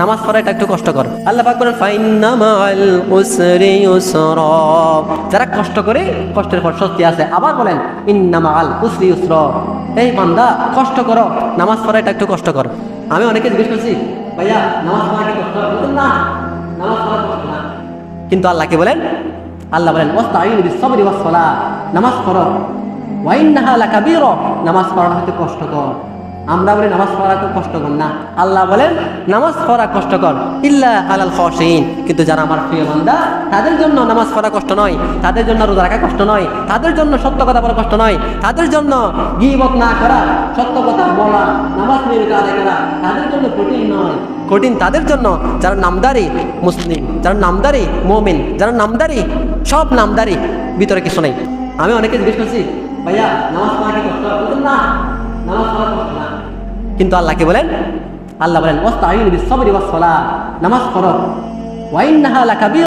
নামাজ পড়া এটা একটু কষ্টকর। আল্লাহ পাক বলেন ফাইন্না মাআল উসরি। ইউসরা যারা কষ্ট করে, কষ্টের পর স্বস্তি আছে। আবার বলেন ইন্না মাআল উসরি। ইউসরা এই বান্দা, কষ্ট করো, নামাজ পড়া এটা একটু কষ্টকর। আমি অনেকে জিজ্ঞেস করছি, ভাইয়া, নামাজ পড়া কি কষ্ট না, নামাজ পড়া কষ্ট না। কিন্তু আল্লাহ কি বলেন, আল্লাহ বলেন ওয়াস্তাইন বিসসাবরি ওয়াস সালাহ নামাজ পড়ো। ওয়াইন্নাহা লাকাবীরা নামাজ পড়া হতে কষ্টকর। আমরা বলি নামাজ পড়া কষ্টকর না। আল্লাহ বলেন, নামাজ পড়া কষ্টকর। ইল্লা আলাল খাশিন কিন্তু যারা আমার প্রিয় বান্দা, তাদের জন্য নামাজ পড়া কষ্ট নয়। তাদের জন্য রোজা রাখা কষ্ট নয়। তাদের জন্য সত্য কথা বলা কষ্ট নয়। তাদের জন্য গিবত না করা, সত্য কথা বলা, নামাজ নিয়মিত আদায় করা তাদের জন্য কঠিন নয়। কঠিন তাদের জন্য যারা নামদারি মুসলিম, যারা নামদারি মোমিন, যারা নামদারি, সব নামদারি, ভিতরে কিছু নেই। আমি অনেকে জিজ্ঞেস করছি, ভাইয়া, নামাজ পড়া কষ্ট? না। কিন্তু আল্লাহকে বলেন আল্লাহ বলেন ওস্তা নামাজ পড়ো। ওয়াইন্নাহা লাকাবীর